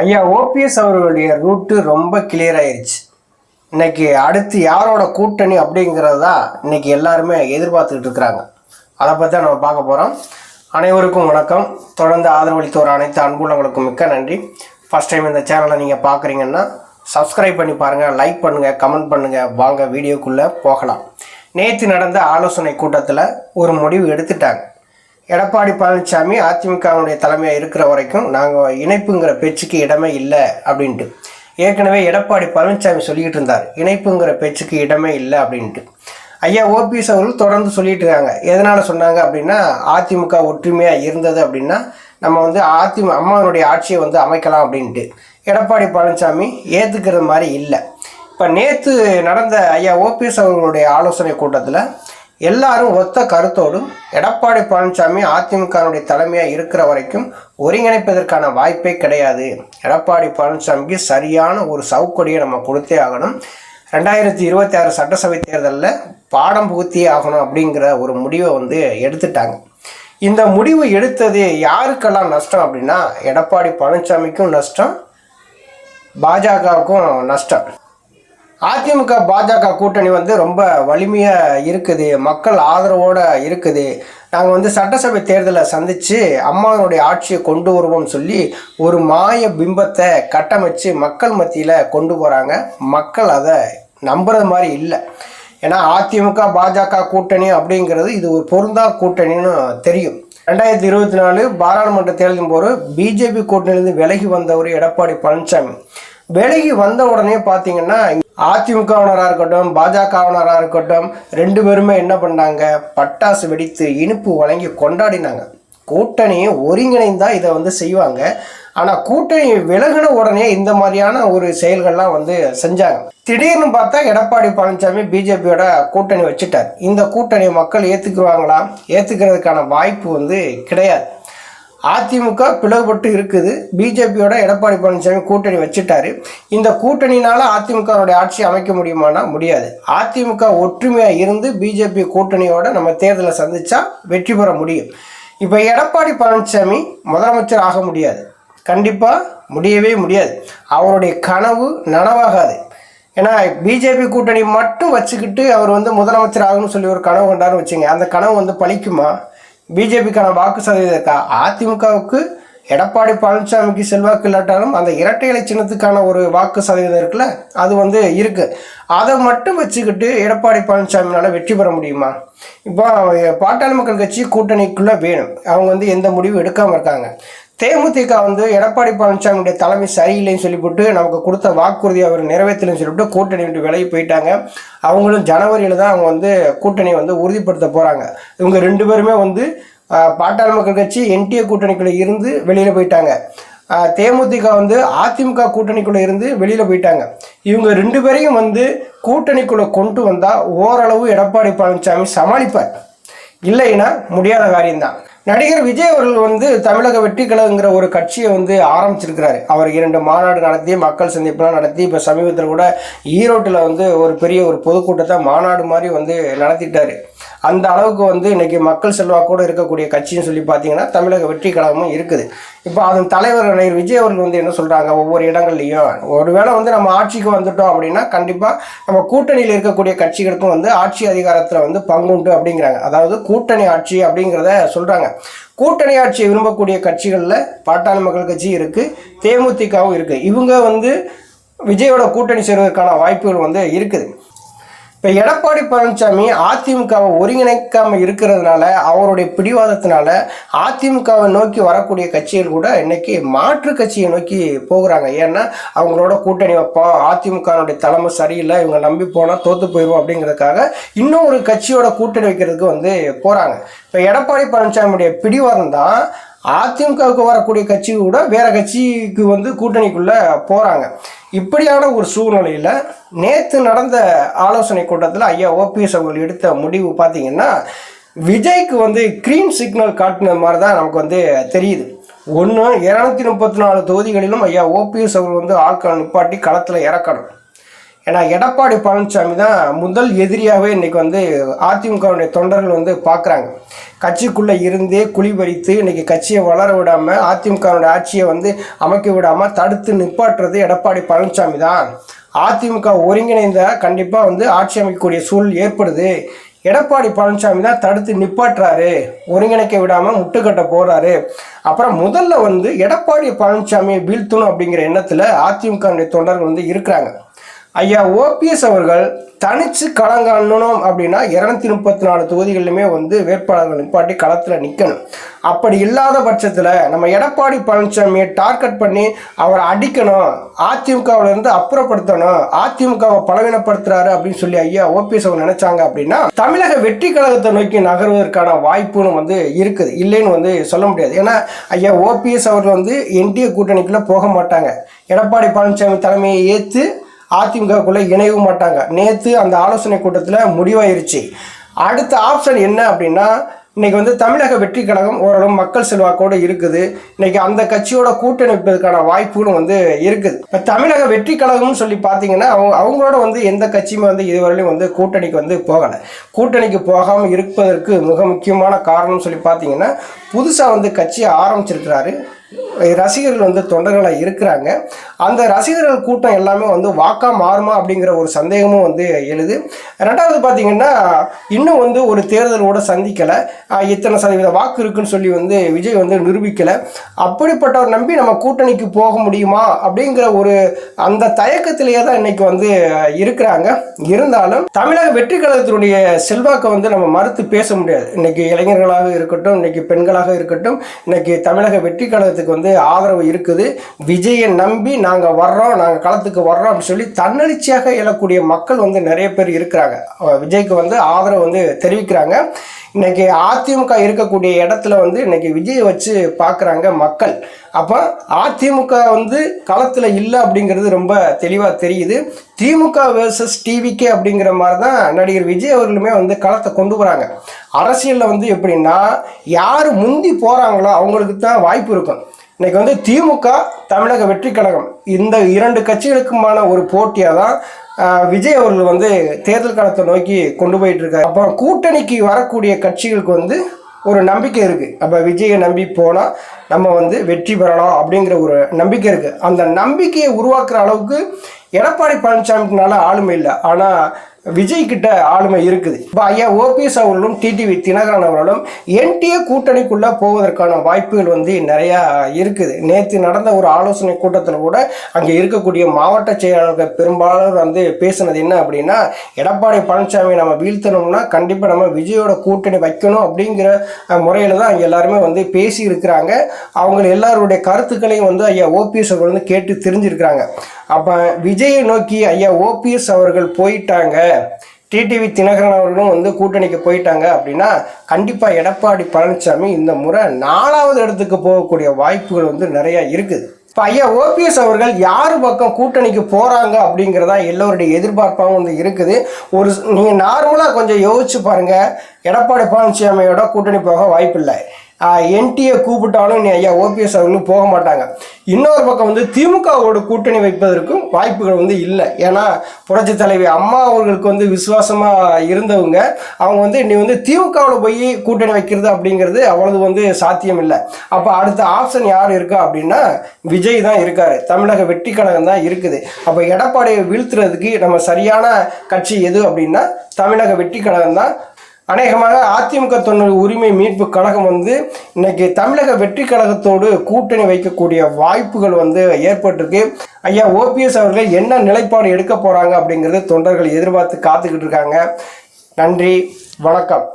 ஐயா ஓபிஎஸ் அவர்களுடைய ரூட்டு ரொம்ப கிளியர் ஆயிடுச்சு இன்னைக்கு அடுத்து யாரோட கூட்டணி அப்படிங்கிறது தான் இன்னைக்கு எல்லாருமே எதிர்பார்த்துக்கிட்டு இருக்கிறாங்க. அதை பற்றி தான் நம்ம பார்க்க போகிறோம் அனைவருக்கும் வணக்கம். தொடர்ந்து ஆதரவளித்து அனைத்து அன்புள்ளவங்களுக்கும் மிக்க நன்றி. ஃபஸ்ட் டைம் இந்த சேனலை நீங்கள் பார்க்குறீங்கன்னா சப்ஸ்கிரைப் பண்ணி பாருங்கள் லைக் பண்ணுங்கள் கமெண்ட் பண்ணுங்கள் வாங்க வீடியோக்குள்ளே போகலாம். நேற்று நடந்த ஆலோசனை கூட்டத்தில் ஒரு முடிவு எடுத்துட்டாங்க. எடப்பாடி பழனிசாமி அதிமுகவுடைய தலைமையாக இருக்கிற வரைக்கும் நாங்கள் இணைப்புங்கிற பேச்சுக்கு இடமே இல்லை அப்படின்ட்டு. ஏற்கனவே எடப்பாடி பழனிசாமி சொல்லிக்கிட்டு இருந்தார். இணைப்புங்கிற பேச்சுக்கு இடமே இல்லை அப்படின்ட்டு. ஐயா ஓபிஎஸ் அவர்கள் தொடர்ந்து சொல்லிட்டு இருக்காங்க. எதனால் சொன்னாங்க அப்படின்னா அதிமுக ஒற்றுமையாக இருந்தது அப்படின்னா நம்ம வந்து அதி அம்மாவனுடைய ஆட்சியை வந்து அமைக்கலாம் அப்படின்ட்டு. எடப்பாடி பழனிசாமி ஏற்றுக்கிறது மாதிரி இல்லை. இப்போ நேற்று நடந்த ஐயா ஓபிஎஸ் அவர்களுடைய ஆலோசனை கூட்டத்தில் எல்லாரும் ஒத்த கருத்தோடும் எடப்பாடி பழனிசாமி அதிமுகனுடைய தலைமையாக இருக்கிற வரைக்கும் ஒருங்கிணைப்பதற்கான வாய்ப்பே கிடையாது. எடப்பாடி பழனிசாமிக்கு சரியான ஒரு சவுக்கொடியை நம்ம கொடுத்தே ஆகணும். ரெண்டாயிரத்தி இருபத்தி ஆறு சட்டசபை தேர்தலில் பாடம் புகுத்தியே ஆகணும் அப்படிங்கிற ஒரு முடிவை வந்து எடுத்துட்டாங்க. இந்த முடிவு எடுத்தது யாருக்கெல்லாம் நஷ்டம் அப்படின்னா எடப்பாடி பழனிசாமிக்கும் நஷ்டம் பாஜகவுக்கும் நஷ்டம். அதிமுக பாஜக கூட்டணி வந்து ரொம்ப வலிமையாக இருக்குது. மக்கள் ஆதரவோடு இருக்குது. நாங்கள் வந்து சட்டசபை தேர்தலை சந்தித்து அம்மாவினுடைய ஆட்சியை கொண்டு வருவோம்னு சொல்லி ஒரு மாய பிம்பத்தை கட்டமைச்சு மக்கள் மத்தியில் கொண்டு போகிறாங்க மக்கள் அதை நம்புறது மாதிரி இல்லை. ஏன்னா அதிமுக பாஜக கூட்டணி அப்படிங்கிறது இது ஒரு பொருந்தா கூட்டணின்னு தெரியும். ரெண்டாயிரத்தி இருபத்தி நாலு பாராளுமன்ற தேர்தலின் போது பிஜேபி கூட்டணியிலிருந்து விலகி வந்தவர் எடப்பாடி பழனிசாமி. விலகி வந்த உடனே பார்த்தீங்கன்னா அதிமுகவினராக இருக்கட்டும் பாஜகவினராக இருக்கட்டும் ரெண்டு பேருமே என்ன பண்ணாங்க? பட்டாசு வெடித்து இனிப்பு வழங்கி கொண்டாடினாங்க. கூட்டணி ஒருங்கிணைந்தா இதை வந்து செய்வாங்க. ஆனால் கூட்டணி விலகின உடனே இந்த மாதிரியான ஒரு செயல்கள்லாம் வந்து செஞ்சாங்க. திடீர்னு பார்த்தா எடப்பாடி பழனிசாமி பிஜேபியோட கூட்டணி வச்சுட்டார். இந்த கூட்டணியை மக்கள் ஏற்றுக்குவாங்களா ஏற்றுக்கிறதுக்கான வாய்ப்பு வந்து கிடையாது. அதிமுக பிளவுபட்டு இருக்குது. பிஜேபியோட எடப்பாடி பழனிசாமி கூட்டணி வச்சுட்டாரு. இந்த கூட்டணினால அதிமுகவுடைய ஆட்சி அமைக்க முடியுமானா முடியாது. அதிமுக ஒற்றுமையாக இருந்து பிஜேபி கூட்டணியோட நம்ம தேர்தலை சந்திச்சா வெற்றி பெற முடியும். இப்போ எடப்பாடி பழனிசாமி முதலமைச்சர் ஆக முடியாது. கண்டிப்பாக முடியவே முடியாது. அவருடைய கனவு நனவாகாது. ஏன்னா பிஜேபி கூட்டணி மட்டும் வச்சுக்கிட்டு அவர் வந்து முதலமைச்சர் ஆகணும்னு சொல்லி ஒரு கனவு கொண்டாருன்னு வச்சுங்க அந்த கனவு வந்து பழிக்குமா? பிஜேபிக்கான வாக்கு சதவீதம் அதிமுகவுக்கு எடப்பாடி பழனிசாமிக்கு செல்வாக்கு இல்லாட்டாலும் அந்த இரட்டை இலை சின்னத்துக்கான ஒரு வாக்கு சதவீதம் இருக்குல்ல அது வந்து இருக்குது அதை மட்டும் வச்சுக்கிட்டு எடப்பாடி பழனிசாமினால வெற்றி பெற முடியுமா? இப்போ பாட்டாளி மக்கள் கட்சி கூட்டணிக்குள்ளே வேணும். அவங்க வந்து எந்த முடிவும் எடுக்காமல் இருக்காங்க. தேமுதிக வந்து எடப்பாடி பழனிசாமியுடைய தலைமை சரியில்லைன்னு சொல்லிவிட்டு நமக்கு கொடுத்த வாக்குறுதி அவர் நிறைவேற்றலன்னு சொல்லிவிட்டு கூட்டணி விட்டு விலகி போயிட்டாங்க. அவங்களும் ஜனவரியில் தான் அவங்க வந்து கூட்டணியை வந்து உறுதிப்படுத்த போகிறாங்க இவங்க ரெண்டு பேருமே வந்து பாட்டாளி மக்கள் கட்சி என்டிஏ கூட்டணிக்குள்ளே இருந்து வெளியில் போயிட்டாங்க. தேமுதிக வந்து அதிமுக கூட்டணிக்குள்ளே இருந்து வெளியில் போயிட்டாங்க. இவங்க ரெண்டு பேரையும் வந்து கூட்டணிக்குள்ளே கொண்டு வந்தால் ஓரளவு எடப்பாடி பழனிசாமி சமாளிப்பார். இல்லைன்னா முடியாத காரியம்தான். நடிகர் விஜய் அவர்கள் வந்து தமிழக வெற்றிக்கலங்கிற ஒரு கட்சியை வந்து ஆரம்பிச்சிருக்கிறாரு. அவர் இரண்டு மாநாடு நடத்தி மக்கள் சந்திப்புலாம் நடத்தி இப்போ சமீபத்தில் கூட ஈரோட்டில் வந்து ஒரு பெரிய ஒரு பொதுக்கூட்டத்தை மாநாடு மாதிரி வந்து நடத்திட்டாரு. அந்த அளவுக்கு வந்து இன்னைக்கு மக்கள் செல்வாக்கோடு இருக்கக்கூடிய கட்சின்னு சொல்லி பார்த்தீங்கன்னா தமிழக வெற்றி கழகமும் இருக்குது. இப்போ அதன் தலைவர் நடிகர் விஜய் அவர்கள் வந்து என்ன சொல்கிறாங்க ஒவ்வொரு இடங்கள்லையும் ஒருவேளை வந்து நம்ம ஆட்சிக்கு வந்துட்டோம் அப்படின்னா கண்டிப்பாக நம்ம கூட்டணியில் இருக்கக்கூடிய கட்சிகளுக்கும் வந்து ஆட்சி அதிகாரத்தில் வந்து பங்குண்டு அப்படிங்கிறாங்க. அதாவது கூட்டணி ஆட்சி அப்படிங்கிறத சொல்கிறாங்க கூட்டணி ஆட்சியை விரும்பக்கூடிய கட்சிகளில் பாட்டாளி மக்கள் கட்சி இருக்குது தேமுதிகவும் இருக்குது இவங்க வந்து விஜயோட கூட்டணி சேர்வதற்கான வாய்ப்புகள் வந்து இருக்குது. இப்போ எடப்பாடி பழனிசாமி அதிமுகவை ஒருங்கிணைக்காமல் இருக்கிறதுனால அவருடைய பிடிவாதத்தினால அதிமுகவை நோக்கி வரக்கூடிய கட்சிகள் கூட இன்னைக்கு மாற்று கட்சியை நோக்கி போகிறாங்க. ஏன்னா அவங்களோட கூட்டணி வைப்போம் அதிமுகனுடைய தலைமை சரியில்லை இவங்க நம்பி போனால் தோற்று போயிடுவோம் அப்படிங்கிறதுக்காக இன்னும் ஒரு கட்சியோட கூட்டணி வைக்கிறதுக்கு வந்து போகிறாங்க இப்போ எடப்பாடி பழனிசாமியுடைய பிடிவாதம் தான் அதிமுகவுக்கு வரக்கூடிய கட்சி கூட வேற கட்சிக்கு வந்து கூட்டணிக்குள்ள போறாங்க. இப்படியான ஒரு சூழ்நிலையில் நேற்று நடந்த ஆலோசனை கூட்டத்தில் ஐயா ஓபிஎஸ் அவர்கள் எடுத்த முடிவு பார்த்தீங்கன்னா விஜய்க்கு வந்து க்ரீன் சிக்னல் காட்டின மாதிரி தான் நமக்கு வந்து தெரியுது. ஒன்று இரநூத்தி முப்பத்தி நாலு தொகுதிகளிலும் ஐயா ஓபிஎஸ் அவர்கள் வந்து ஆட்களை நிப்பாட்டி களத்தில் இறக்கணும். ஏன்னா எடப்பாடி பழனிசாமி தான் முதல் எதிரியாகவே இன்றைக்கி வந்து அதிமுகவுடைய தொண்டர்கள் வந்து பார்க்குறாங்க. கட்சிக்குள்ளே இருந்தே குழி பறித்து இன்னைக்கு கட்சியை வளர விடாமல் அதிமுகவுடைய ஆட்சியை வந்து அமைக்க விடாமல் தடுத்து நிப்பாட்டுறது எடப்பாடி பழனிசாமி தான். அதிமுக ஒருங்கிணைந்தால் கண்டிப்பாக வந்து ஆட்சி அமைக்கக்கூடிய சூழல் ஏற்படுது. எடப்பாடி பழனிசாமி தான் தடுத்து நிப்பாட்டுறாரு. ஒருங்கிணைக்க விடாமல் முட்டுக்கட்ட போகிறாரு அப்புறம் முதல்ல வந்து எடப்பாடி பழனிசாமியை வீழ்த்தணும் அப்படிங்கிற எண்ணத்தில் அதிமுக தொண்டர்கள் வந்து இருக்கிறாங்க. ஐயா ஓபிஎஸ் அவர்கள் தனிச்சு களங்காணணும் அப்படின்னா இரநூத்தி முப்பத்தி நாலு தொகுதிகளிலுமே வந்து வேட்பாளர்கள் நிப்பாட்டி களத்தில் நிற்கணும் அப்படி இல்லாத பட்சத்தில் நம்ம எடப்பாடி பழனிசாமியை டார்கெட் பண்ணி அவரை அடிக்கணும் அதிமுகவிலிருந்து அப்புறப்படுத்தணும் அதிமுகவை பலவீனப்படுத்துறாரு அப்படின்னு சொல்லி ஐயா ஓபிஎஸ் அவர் நினைச்சாங்க அப்படின்னா தமிழக வெற்றி கழகத்தை நோக்கி நகர்வதற்கான வாய்ப்புன்னு வந்து இருக்குது. இல்லைன்னு வந்து சொல்ல முடியாது. ஏன்னா ஐயா ஓபிஎஸ் அவர்கள் வந்து என்டிஏ கூட்டணிக்குள்ளே போக மாட்டாங்க. எடப்பாடி பழனிசாமி தலைமையை ஏற்று அதிமுகக்குள்ளே இணையவும் மாட்டாங்க. நேற்று அந்த ஆலோசனை கூட்டத்தில் முடிவாயிருச்சு. அடுத்த ஆப்ஷன் என்ன அப்படின்னா இன்றைக்கி வந்து தமிழக வெற்றி கழகம் ஓரளவு மக்கள் செல்வாக்கோடு இருக்குது. இன்றைக்கி அந்த கட்சியோட கூட்டணிப்பதற்கான வாய்ப்புகளும் வந்து இருக்குது. இப்போ தமிழக வெற்றி கழகம்னு சொல்லி பார்த்தீங்கன்னா அவங்க அவங்களோட வந்து எந்த கட்சியுமே வந்து இதுவரையிலும் வந்து கூட்டணிக்கு வந்து போகலை. கூட்டணிக்கு போகாமல் இருப்பதற்கு மிக முக்கியமான காரணம் சொல்லி பார்த்தீங்கன்னா புதுசாக வந்து கட்சியை ஆரம்பிச்சிருக்கிறாரு ரசிகர்கள் வந்து தொண்டர்களாக இருக்கிறாங்க. அந்த ரசிகர்கள் கூட்டம் எல்லாமே வந்து வாக்கா மாறுமா அப்படிங்கிற ஒரு சந்தேகமும் வந்து எழுது. ரெண்டாவது பார்த்தீங்கன்னா இன்னும் வந்து ஒரு தேர்தலோட சந்திக்கலை. இத்தனை சதவீத வாக்கு இருக்குன்னு சொல்லி வந்து விஜய் வந்து நிரூபிக்கலை. அப்படிப்பட்டவர் நம்பி நம்ம கூட்டணிக்கு போக முடியுமா அப்படிங்கிற ஒரு அந்த தயக்கத்திலேயே தான் இன்னைக்கு வந்து இருக்கிறாங்க. இருந்தாலும் தமிழக வெற்றி கழகத்தினுடைய செல்வாக்கை வந்து நம்ம மறுத்து பேச முடியாது. இன்னைக்கு இளைஞர்களாக இருக்கட்டும் இன்னைக்கு பெண்களாக இருக்கட்டும் இன்னைக்கு தமிழக வெற்றி கழகத்துக்கு வந்து ஆதரவு இருக்குது. விஜயை நம்பி நாங்கள் வர்றோம் நாங்கள் களத்துக்கு வர்றோம் அப்படின்னு சொல்லி தன்னெழுச்சியாக எழக்கூடிய மக்கள் வந்து நிறைய பேர் இருக்கிறாங்க. விஜய்க்கு வந்து ஆதரவு வந்து தெரிவிக்கிறாங்க. இன்னைக்கு அதிமுக இருக்கக்கூடிய இடத்துல வந்து இன்னைக்கு விஜயை வச்சு பார்க்குறாங்க மக்கள். அப்போ அதிமுக வந்து களத்தில் இல்லை அப்படிங்கிறது ரொம்ப தெளிவாக தெரியுது. திமுக வேர்சஸ் டிவிகே அப்படிங்கிற மாதிரி தான் நடிகர் விஜய் அவர்களுமே வந்து களத்தை கொண்டு வராங்க அரசியலில் வந்து எப்படின்னா யார் முந்தி போகிறாங்களோ அவங்களுக்கு தான் வாய்ப்பு இருக்கும். இன்னைக்கு வந்து திமுக தமிழக வெற்றி கழகம். இந்த இரண்டு கட்சிகளுக்குமான ஒரு போட்டியாக தான் விஜய் அவர்கள் வந்து தேர்தல் காலத்தை நோக்கி கொண்டு போயிட்டு இருக்காரு அப்போ கூட்டணிக்கு வரக்கூடிய கட்சிகளுக்கு வந்து ஒரு நம்பிக்கை இருக்குது அப்போ விஜயை நம்பி போனால் நம்ம வந்து வெற்றி பெறலாம் அப்படிங்கிற ஒரு நம்பிக்கை இருக்குது அந்த நம்பிக்கையை உருவாக்குற அளவுக்கு எடப்பாடி பழனிசாமினால ஆளுமை இல்லை. ஆனால் விஜய் கிட்ட ஆளுமை இருக்குது. இப்போ ஐயா ஓபிஎஸ் அவர்களும் டிடிவி தினகரன் அவர்களும் என்டிஏ கூட்டணிக்குள்ளே போவதற்கான வாய்ப்புகள் வந்து நிறையா இருக்குது. நேற்று நடந்த ஒரு ஆலோசனை கூட்டத்தில் கூட அங்கே இருக்கக்கூடிய மாவட்ட செயலாளர்கள் பெரும்பாலும் வந்து பேசுனது என்ன அப்படின்னா எடப்பாடி பழனிசாமி நம்ம வீழ்த்தணும்னா கண்டிப்பாக நம்ம விஜயோட கூட்டணி வைக்கணும் அப்படிங்கிற முறையில் தான் அங்கே எல்லாருமே வந்து பேசி இருக்கிறாங்க அவங்க எல்லாருடைய கருத்துக்களையும் வந்து ஐயா ஓபிஎஸ் அவர்கள் வந்து கேட்டு தெரிஞ்சிருக்கிறாங்க. அப்போ விஜயை நோக்கி ஐயா ஓபிஎஸ் அவர்கள் போயிட்டாங்க. டிடிவி தினகரன் அவர்களும் வந்து கூட்டணிக்கு போயிட்டாங்க அப்படின்னா கண்டிப்பாக எடப்பாடி பழனிசாமி இந்த முறை நாலாவது இடத்துக்கு போகக்கூடிய வாய்ப்புகள் வந்து நிறையா இருக்குது. இப்போ ஐயா ஓபிஎஸ் அவர்கள் யார் பக்கம் கூட்டணிக்கு போகிறாங்க அப்படிங்கிறதா எல்லோருடைய எதிர்பார்ப்பாகவும் வந்து இருக்குது. ஒரு நீங்கள் நார்மலாக கொஞ்சம் யோசிச்சு பாருங்கள் எடப்பாடி பழனிசாமியோட கூட்டணி போக வாய்ப்பில்லை. என்டிஏ கூப்பிட்டாலும் நீ ஐயா ஓபிஎஸ் அவர்களும் போக மாட்டாங்க. இன்னொரு பக்கம் வந்து திமுகவோட கூட்டணி வைப்பதற்கும் வாய்ப்புகள் வந்து இல்லை. ஏன்னா புரட்சி தலைவி அம்மா அவர்களுக்கு வந்து விசுவாசமாக இருந்தவங்க அவங்க வந்து நீ வந்து திமுகவில் போய் கூட்டணி வைக்கிறது அப்படிங்கிறது அவ்வளவு வந்து சாத்தியம் இல்லை. அப்போ அடுத்த ஆப்ஷன் யார் இருக்கா அப்படின்னா விஜய் தான் இருக்கார். தமிழக வெற்றி கழகம் தான் இருக்குது. அப்போ எடப்பாடியை வீழ்த்துறதுக்கு நம்ம சரியான கட்சி எது அப்படின்னா தமிழக வெற்றி கழகம் தான். அநேகமாக அதிமுக தொண்டர் உரிமை மீட்பு கழகம் வந்து இன்னைக்கு தமிழக வெற்றி கழகத்தோடு கூட்டணி வைக்கக்கூடிய வாய்ப்புகள் வந்து ஏற்பட்டிருக்கு. ஐயா ஓபிஎஸ் அவர்கள் என்ன நிலைப்பாடு எடுக்க போகிறாங்க அப்படிங்கிறது தொண்டர்கள் எதிர்பார்த்து காத்துக்கிட்டு இருக்காங்க. நன்றி வணக்கம்.